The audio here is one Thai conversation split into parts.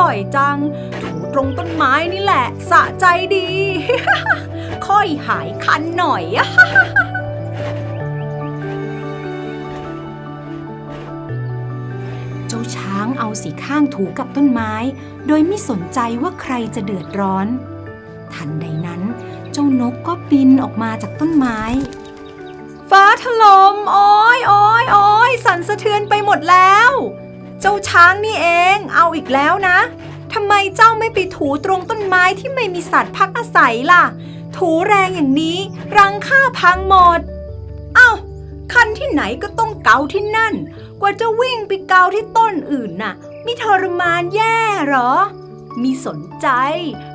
บ่อยจัง ถูตรงต้นไม้นี่แหละ สะใจดี ค่อยหายคันหน่อยอะเจ้าช้างเอาสีข้างถูกับต้นไม้ โดยไม่สนใจว่าใครจะเดือดร้อน ทันใดนั้น เจ้านกก็บินออกมาจากต้นไม้ ฟ้าถลม่มโอ้ยโอ้ยโอ้ยสั่นสะเทือนไปหมดแล้ว จ้าช้างนี่เอง เอาอีกแล้วนะทำไมเจ้าไม่ไปถูตรงต้นไม้ที่ไม่มีสัตว์พักอาศัยล่ะ ถูแรงอย่างนี้รังข้าพังหมด เอ้า คันที่ไหนก็ต้องเกาที่นั่น กว่าจะวิ่งไปเกาที่ต้นอื่นน่ะ มีทรมานแย่หรอ มีสนใจ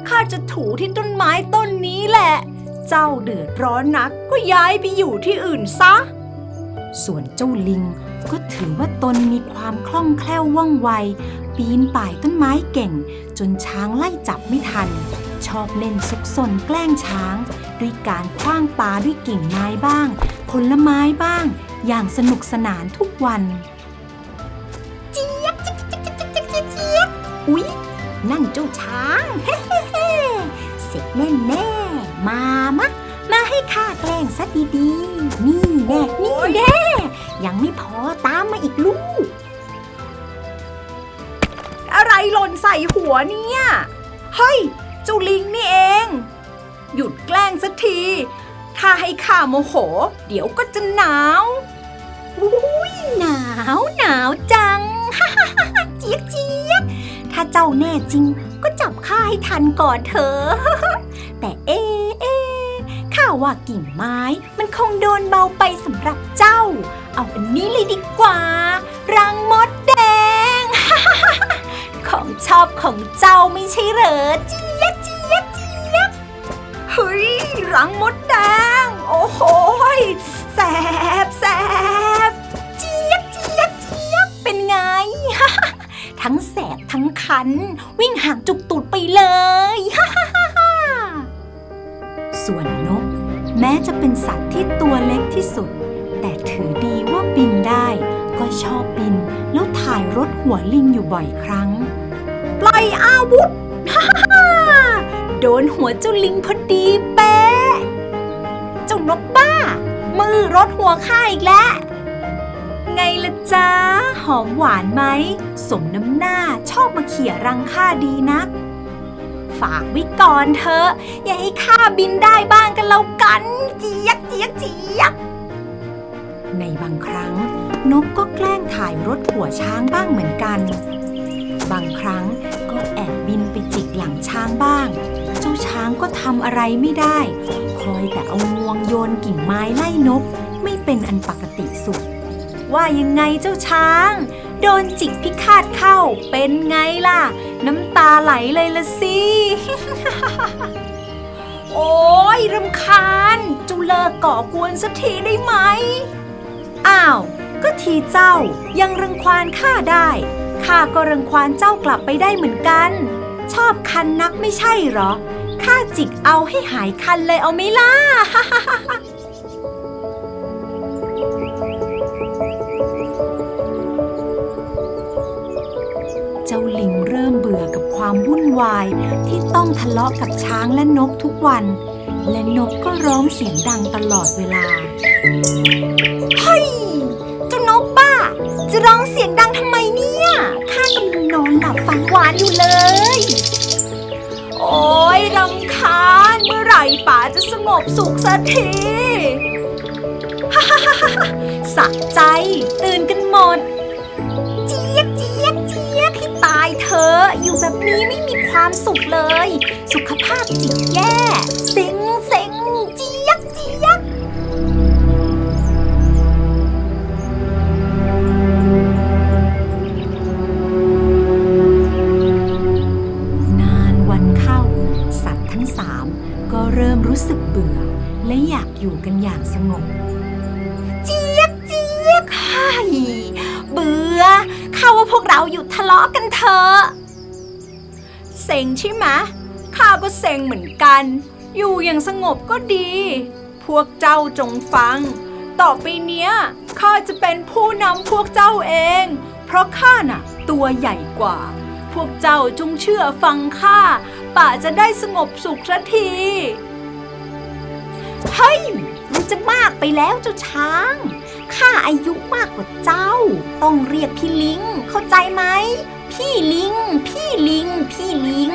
ข้าจะถูที่ต้นไม้ต้นนี้แหละ เจ้าเดือดร้อนนักก็ย้ายไปอยู่ที่อื่นซะ ส่วนเจ้าลิง ก็ถือว่าตนมีความคล่องแคล่วว่องไว ปีนป่ายต้นไม้เก่ง จนช้างไล่จับไม่ทัน ชอบเล่นซุกซนแกล้งช้าง ด้วยการคว้างปลาด้วยกิ่งไม้บ้าง ผลไม้บ้าง อย่างสนุกสนานทุกวันเจี๊ยบเจี๊ยบเจี๊ยบเจี๊ยบเจี๊ยบอุ๊ยนั่นเจ้าช้างเฮ้เฮ้เฮเสร็จแน่แน่มามะมาให้ข้าแกล้งซะดีๆ นี่แน่นี่แน่ ยังไม่พอตามมาอีกลูก อะไรหล่นใส่หัวเนี่ย เฮ้ยเจ้าลิงนี่เอง หยุดแกล้งสักที ถ้าให้ข้าโมโห เดี๋ยวก็จะหนาวอุ้ยหนาวหนาวจังเจี๊ยบเจี๊ยบถ้าเจ้าแน่จริง ก็จับข้าให้ทันก่อนเถอะแต่เอะเอะข้าว่ากิ่งไม้มันคงโดนเบาไปสำหรับเจ้า เอาอันนี้เลยดีกว่า รังมดแดง ของชอบของเจ้าไม่ใช่เหรอเจี๊ยบเจี๊ยบเจี๊ยบเฮ้ย รังมดแดง โอ้โหแสบแสบเจี๊ยบเจี๊ยบเจี๊ยบเป็นไง ทั้งแสบทั้งคัน วิ่งห่างจุกตูดไปเลยส่วนนก แม้จะเป็นสัตว์ที่ตัวเล็กที่สุด แต่ถือดีว่าบินได้ ก็ชอบบิน แล้วถ่ายรถหัวลิงอยู่บ่อยครั้ง ปล่อยอาวุธโดนหัวเจ้าลิงพอดีเป๊ะเจ้านกบ้า มือรถหัวข้าอีกแล้ว ไงละจ้าหอมหวานไหม สมน้ำหน้าชอบมาเขี่ยรังข้าดีนัก ฝากไว้ก่อนเถอะ อย่าให้ข้าบินได้บ้างกันแล้วกัน เจี๊ยกเจี๊ยกเจี๊ยก ในบางครั้ง นกก็แกล้งถ่ายรถหัวช้างบ้างเหมือนกัน บางครั้งก็แอบบินไปจิกหลังช้างบ้าง เจ้าช้างก็ทำอะไรไม่ได้ คอยแต่เอางวงโยนกิ่งไม้ไล่นก ไม่เป็นอันปกติสุด ว่ายังไงเจ้าช้าง โดนจิกพิฆาตเข้าเป็นไงล่ะ น้ำตาไหลเลยละสิโอ้ยรำคาญจ้าเลิกก่อกวนสักทีได้ไหม อ้าว ก็ทีเจ้ายังรังควานข้าได้ข้าก็รังควานเจ้ากลับไปได้เหมือนกัน ชอบคันนักไม่ใช่หรอข้าจิกเอาให้หายคันเลยเอาไหมล่ะเจ้าลิงเริ่มเบื่อกับความวุ่นวายที่ต้องทะเลาะกับช้างและนกทุกวัน และนกก็ร้องเสียงดังตลอดเวลา จะร้องเสียงดังทำไมเนี่ยข้ากำลังนอนหลับฝันหวานอยู่เลย โอ้ยรำคาญเมื่อไหร่ป๋าจะสงบสุขสักทีสะใจ ตื่นกันหมด เจี๊ยบเจี๊ยบเจี๊ยบให้ตายเธอ อยู่แบบนี้ไม่มีความสุขเลย สุขภาพจิตแย่ซ็ง ถอะ เซ็งใช่ไหมข้าก็เซ็งเหมือนกัน อยู่อย่างสงบก็ดี พวกเจ้าจงฟัง ต่อไปเนี้ยข้าจะเป็นผู้นำพวกเจ้าเอง เพราะข้าน่ะ ตัวใหญ่กว่า พวกเจ้าจงเชื่อฟังข้าป่าจะได้สงบสุขสักทีเฮ้ยมันจะมากไปแล้วเจ้าช้าง ข้าอายุมากกว่าเจ้า ต้องเรียกพี่ลิง เข้าใจไหม พี่ลิง พี่ลิง พี่ลิง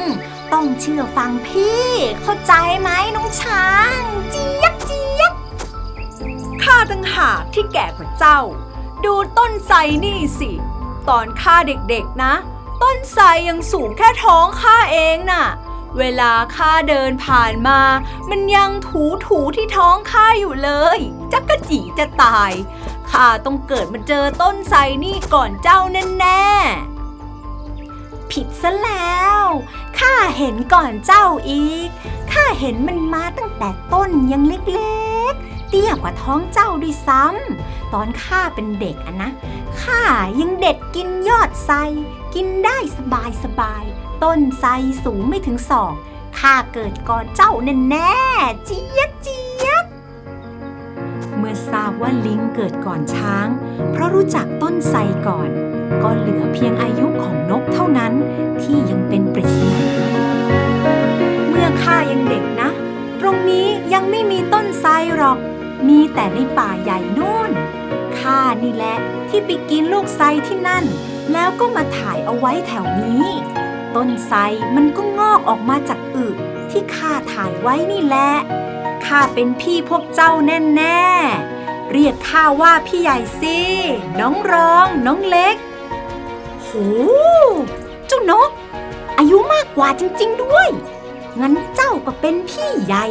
ต้องเชื่อฟังพี่ เข้าใจไหมน้องช้างเจี๊ยบเจี๊ยบข้าตั้งหากที่แก่กว่าเจ้า ดูต้นไทรนี่สิ ตอนข้าเด็กๆนะ ต้นไทรยังสูงแค่ท้องข้าเองน่ะ เวลาข้าเดินผ่านมา มันยังถูถูๆที่ท้องข้าอยู่เลยจักกะจีจะตายข้าต้องเกิดมาเจอต้นไทรนี่ก่อนเจ้าแน่ๆ ผิดซะแล้ว ข้าเห็นก่อนเจ้าอีก ข้าเห็นมันมาตั้งแต่ต้นยังเล็กๆ เตี้ยกว่าท้องเจ้าด้วยซ้ำ ตอนข้าเป็นเด็กอะนะ ข้ายังเด็ดกินยอดไทรกินได้สบายสบายๆต้นไทรสูงไม่ถึงศอก ข้าเกิดก่อนเจ้าแน่แน่ๆ เจี๊ยบเจี๊ยบเมื่อทราบว่าลิงเกิดก่อนช้าง เพราะรู้จักต้นไทรก่อน ก็เหลือเพียงอายุของนกเท่านั้นที่ยังเป็นปริศนาเมื่อข้ายังเด็กนะ ตรงนี้ยังไม่มีต้นไทรหรอก มีแต่ในป่าใหญ่โน่นข้านี่แหละที่ไปกินลูกไทรที่นั่น แล้วก็มาถ่ายเอาไว้แถวนี้ ต้นไทรมันก็งอกออกมาจากอึที่ข้าถ่ายไว้นี่แหละข้าเป็นพี่พวกเจ้าแน่ๆเรียกข้าว่าพี่ใหญ่สิ น้องรอง น้องเล็ก เจ้านก อายุมากกว่าจริง ๆ ด้วย งั้นเจ้าก็เป็นพี่ใหญ่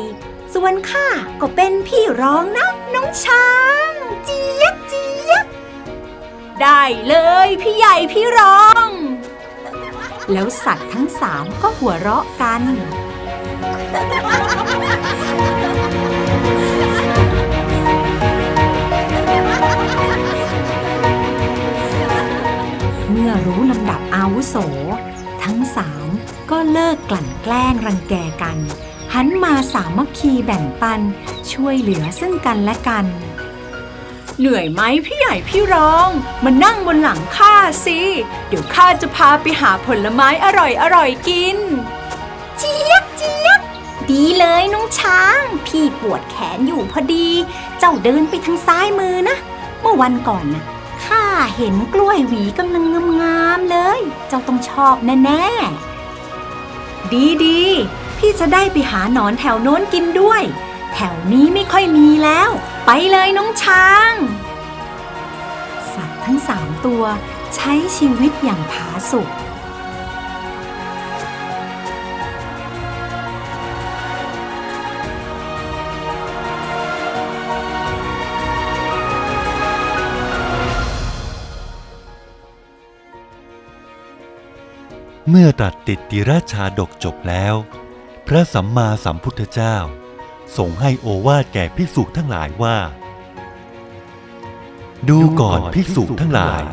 ส่วนข้าก็เป็นพี่รองนะ น้องช้าง เจี๊ยบเจี๊ยบได้เลยพี่ใหญ่พี่รอง แล้วสัตว์ทั้งสามก็หัวเราะกัน รู้ลำดับอาวุโส ทั้งสามก็เลิกกลั่นแกล้งรังแกกัน หันมาสามัคคีแบ่งปันช่วยเหลือซึ่งกันและกัน เหนื่อยไหมพี่ใหญ่พี่รอง มานั่งบนหลังข้าสิ เดี๋ยวข้าจะพาไปหาผลไม้อร่อยอร่อยกิน เจี๊ยบเจี๊ยบดีเลยน้องช้าง พี่ปวดแขนอยู่พอดี เจ้าเดินไปทางซ้ายมือนะ เมื่อวันก่อนนะ เห็นกล้วยหวีกำลังงามๆเลย เจ้าต้องชอบแน่ๆ ดีดีๆพี่จะได้ไปหาหนอนแถวโน้นกินด้วย แถวนี้ไม่ค่อยมีแล้ว ไปเลยน้องช้าง สัตว์ทั้งสามตัวใช้ชีวิตอย่างผาสุก เมื่อตรัสติดติราชาดกจบแล้ว พระสัมมาสัมพุทธเจ้าทรงให้โอวาทแก่ภิกษุทั้งหลายว่า ดูก่อนภิกษุทั้งหลาย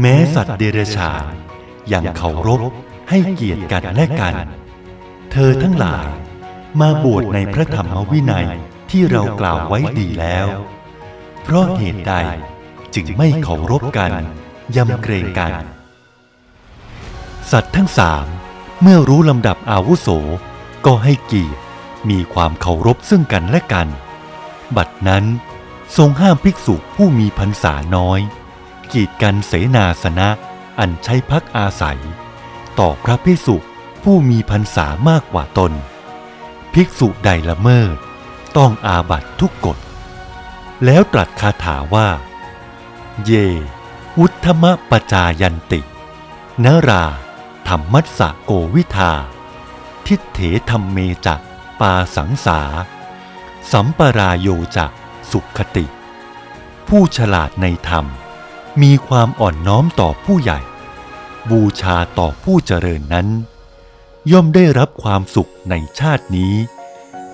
แม้สัตว์เดรัจฉานยังเคารพให้เกียรติกันและกัน เธอทั้งหลายมาบวชในพระธรรมวินัยที่เรากล่าวไว้ดีแล้ว เพราะเหตุใดจึงไม่เคารพกัน ยำเกรงกัน สัตว์ทั้งสามเมื่อรู้ลำดับอาวุโส ก็ให้เกียรติมีความเคารพซึ่งกันและกัน บัดนั้นทรงห้ามภิกษุผู้มีพรรษาน้อย กีดกันเสนาสนะอันใช้พักอาศัย ต่อพระภิกษุผู้มีพรรษามากกว่าตน ภิกษุใดละเมิด ต้องอาบัตทุกกฎ แล้วตรัสคาถาว่า เย อุทธมะปจายันติ นรา รรมัสสะโกวิทา ทิเถธรรมเมจักปาสังสา สัมปรายโยจักสุขติ ผู้ฉลาดในธรรม มีความอ่อนน้อมต่อผู้ใหญ่ บูชาต่อผู้เจริญนั้น ย่อมได้รับความสุขในชาตินี้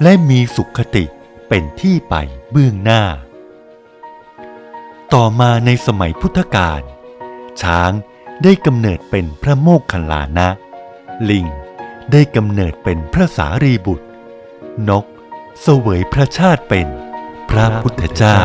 และมีสุขติเป็นที่ไปเบื้องหน้า ต่อมาในสมัยพุทธกาลช้าง ได้กำเนิดเป็นพระโมกขันลานะ ลิงได้กำเนิดเป็นพระสารีบุตร นกเสวยพระชาติเป็นพระพุทธเจ้า